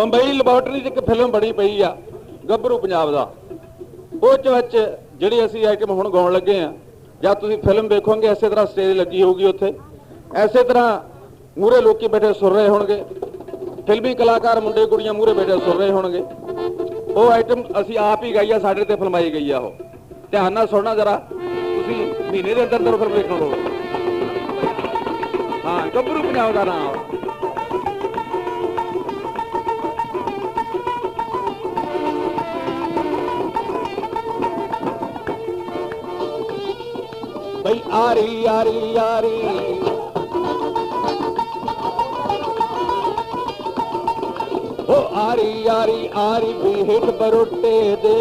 Bombay laboratory 'ਚ ਇੱਕ film ਬਣੀ ਪਈ ਆ, ਗੱਭਰੂ ਪੰਜਾਬ ਦਾ। ਉਹ 'ਚ ਵਿੱਚ ਜਿਹੜੀ ਅਸੀਂ ਆਈਟਮ ਹੁਣ ਗਾਉਣ ਲੱਗੇ ਆ, ਜਾਂ ਤੁਸੀਂ ਫਿਲਮ ਵੇਖੋਗੇ, ਇਸੇ ਤਰ੍ਹਾਂ ਸਟੇਜ ਲੱਗੀ ਹੋਊਗੀ ਉੱਥੇ। ਐਸੇ ਤਰ੍ਹਾਂ ਮੂਰੇ ਲੋਕੀ ਬੈਠੇ ਸੁਣ ਰਹੇ ਹੋਣਗੇ। ਫਿਲਮੀ ਕਲਾਕਾਰ ਮੁੰਡੇ, ਕੁੜੀਆਂ ਮੂਰੇ ਬੈਠੇ ਸੁਣ ਰਹੇ ਹੋਣਗੇ। ਉਹ ਆਈਟਮ ਅਸੀਂ ਆਪ ਹੀ ਗਾਈ ਆ, ਸਾਡੇ ਤੇ ਫਿਲਮਾਈ ਗਈ ਆ ਉਹ। ਧਿਆਨ ਨਾਲ ਸੁਣਨਾ ਜਰਾ, ਤੁਸੀਂ ਮਹੀਨੇ ਦੇ ਅੰਦਰ ਅੰਦਰ ਫਿਲਮ ਵੇਖਣ ਹਾਂ, ਗੱਭਰੂ ਪੰਜਾਬ ਦਾ ਨਾਮ। ਯਾਰੀ ਯਾਰੀ ਆਰੀ ਆਰੀ ਉਹ ਆਰੀ ਆਰੀ ਆਰੀ ਵੀ ਹੇਠ ਬਰੋਟੇ ਦੇ,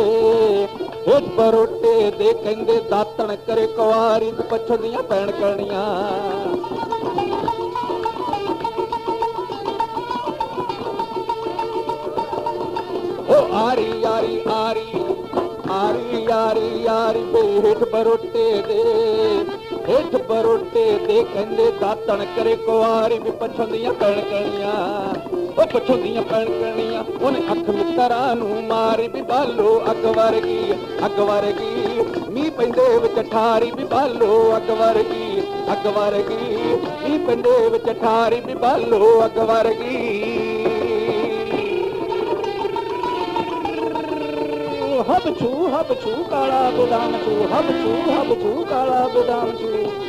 ਹਿੱਟ ਬਰੋਟੇ ਦੇ ਕਹਿੰਦੇ ਦਾਤਣ ਕਰੇ ਕੁਆਰੀ ਤੇ ਪਛਦੀਆਂ ਪੈਣ ਕਰਨੀਆਂ ਉਹ ਆਰੀ, ਯਾਰੀ, ਆਰੀ ਆਰੀ ਯਾਰੀ ਆਰੀ ਬੇ ਹੇਠ ਬਰੋਟੇ ਦੇ ਹੇਠ ਬਰੋਟੇ ਦੇ ਕਹਿੰਦੇ ਦਾਤਣ ਕਰੇ ਕੁਆਰੀ ਵੀ ਪਛੰਦੀਆਂ ਕਣਕਣੀਆਂ ਉਹ ਪਛੰਦੀਆਂ ਕਣਕਣੀਆਂ ਉਹਨੇ ਅੱਖ ਮਿੱਤਰਾਂ ਨੂੰ ਮਾਰੀ ਵੀ ਬਾਲੋ ਅੱਗ ਵਰਗੀ ਅੱਗ ਵਰਗੀ ਮੀਂਹ ਪੈਂਦੇ ਵਿੱਚ ਠਾਰੀ ਵੀ ਬਾਲੋ ਅੱਗ ਵਰਗੀ ਅੱਗ ਵਰਗੀ ਮੀਂਹ ਪੈਂਦੇ ਵਿੱਚ ਠਾਰੀ ਵੀ ਬਾਲੋ ਅੱਗ ਵਰਗੀ हब छू हब छू काला गोदाम छू हब छू हब छू काला गोदाम छू।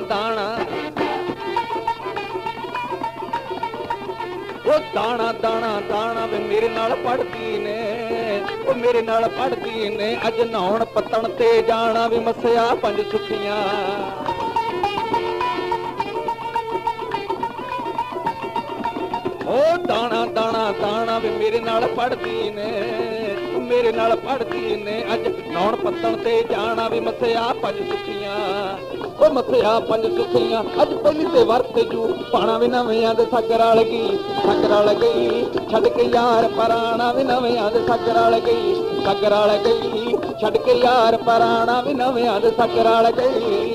ਦਾਣਾ ਉਹ ਦਾਣਾ ਦਾਣਾ ਦਾਣਾ ਵੇ ਮੇਰੇ ਨਾਲ ਪੜਦੀ ਨੇ। ਉਹ ਮੇਰੇ ਨਾਲ ਪੜਦੀ ਨੇ। ਅੱਜ ਨਹਾਉਣ ਪੱਤਣ ਤੇ ਜਾਣਾ ਵੀ ਮੱਸਿਆ ਪੰਜ ਸੁੱਖੀਆਂ ਉਹ ਦਾਣਾ ਦਾਣਾ ਦਾਣਾ ਵੀ ਮੇਰੇ ਨਾਲ ਪੜਦੀ ਨੇ। ਮੇਰੇ ਨਾਲ ਪੜਦੀ ਨੇ। ਅੱਜ ਨੌਣ ਪੱਤਣ ਤੇ ਜਾਣਾ ਵੀ ਮੱਥਿਆ ਪੰਜ ਸੁਖੀਆਂ। ਉਹ ਮੱਥਿਆ ਪੰਜ ਸੁਖੀਆਂ, ਅੱਜ ਪਹਿਲੀ ਤੇ ਵਰਤ ਜੂ ਪਾਣਾ ਵੀ ਨਵਿਆਂ ਦੇ ਸੱਗ ਰਲ ਗਈ। ਸੱਗ ਰਲ ਗਈ, ਛੱਡ ਕੇ ਯਾਰ ਪਰਾਣਾ ਵੀ ਨਵਿਆਂ ਦੇ ਸੱਗ ਰਲ ਗਈ। ਸੱਗ ਰਲ ਗਈ, ਛੱਡ ਕੇ ਯਾਰ ਪਰਾਣਾ ਵੀ ਨਵਿਆਂ ਦੇ ਸੱਗ ਰਲ ਗਈ।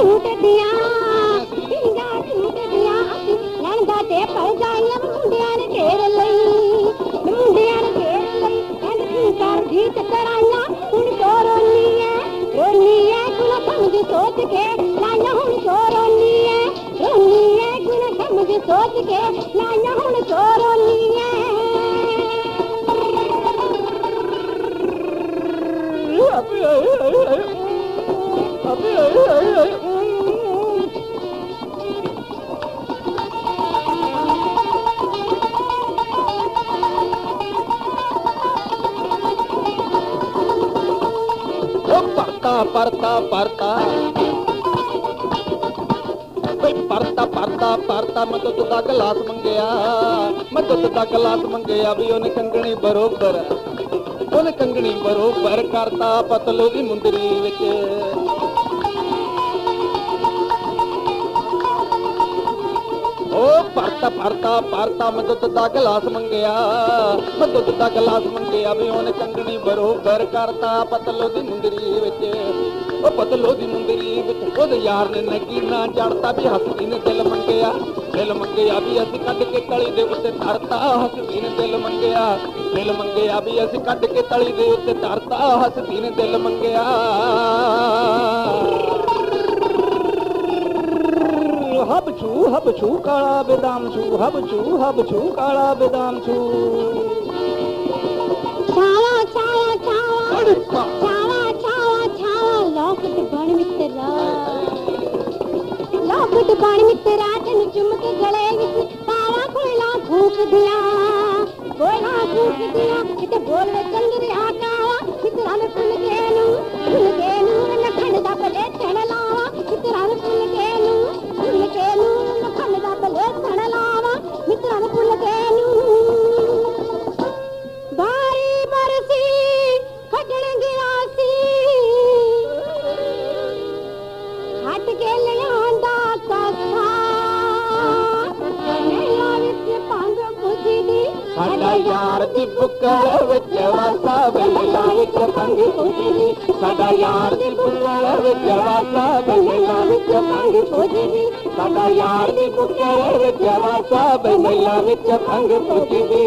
टूट दिया पिंगा टूट दिया नंदा ते पर जानिया मुंडिया ने घेर लई मुंडिया ने घेर लई एन कर जीत कराइया हुन तो रोनी है रोनी है गुण समझ सोच के लाइया हुन तो रोनी है रोनी है गुण समझ सोच के लाइया हुन तो रोनी है Oh, परता परता परता परता परता परता मैं तो तुदा गलास मंगया। मैं तो तुदा गलास मंगया भी उन्हें कंगनी बरोबर। उन्हें कंगनी बरोबर करता पतलो की मुंदरी विच। ਦੀ ਮੁੰਦਰੀ ਵਿੱਚ ਪਰਤਾ ਮੈਂ ਦੁੱਧ ਦਾ ਗਲਾਸ ਮੰਗਿਆ। ਮੈਂ ਦੁੱਧ ਦਾ ਗਲਾਸ ਮੰਗਿਆ ਵੀ ਉਹਨੇ ਕੰਗਣੀ ਬਰੋਬਰ ਕਰਤਾ ਪਤਲੋ ਦੀ ਮੁੰਦਰੀ ਵਿੱਚ। ਉਹ ਪਤਲੋ ਦੀ ਮੁੰਦਰੀ ਵਿੱਚ ਉਹਦੇ ਯਾਰ ਨੇ ਨਗੀਨਾ ਚੜਤਾ ਵੀ ਹੱਸਦੀ ਨੇ ਦਿਲ ਮੰਗਿਆ। ਦਿਲ ਮੰਗਿਆ ਵੀ ਅਸੀਂ ਕੱਢ ਕੇ ਤਲੀ ਦੇ ਉੱਤੇ ਧਰਤਾ ਹਸਦੀ ਨੇ ਦਿਲ ਮੰਗਿਆ। ਦਿਲ ਮੰਗਿਆ ਵੀ ਅਸੀਂ ਕੱਢ ਕੇ ਤਲੀ ਦੇ ਉੱਤੇ ਧਰਤਾ ਹਸਦੀ ਨੇ ਦਿਲ ਮੰਗਿਆ। हब छू हब छू काला बेदाम छू हब छू हब छू काला बेदाम छू छाया छाया छाया छाया छाया छाया लौकट बण मित्रा लौकट बण मित्रा ठन चुमक गले विच तारा कोयला फूक दिया। कोयला फूक दिया किते बोल चंद्र आकाया किते हमें ಯಾರ ತಿಪ್ಪುಕ್ಕಳ ವೆಚ್ಚ ವಾಸ ಬೆಳ್ಳಾವಿಕ್ಕ ಪಂಗಿ ಪೂಜಿನಿ ಸದಾ ಯಾರ ತಿಪ್ಪುಕ್ಕಳ ವೆಚ್ಚ ವಾಸ ಬೆಳ್ಳಾವಿಕ್ಕ ಪಂಗಿ ಪೂಜಿನಿ ಸದಾ ಯಾರ ತಿಪ್ಪುಕ್ಕಳ ವೆಚ್ಚ ವಾಸ ಬೆಳ್ಳಾವಿಕ್ಕ ಪಂಗಿ ಪೂಜಿನಿ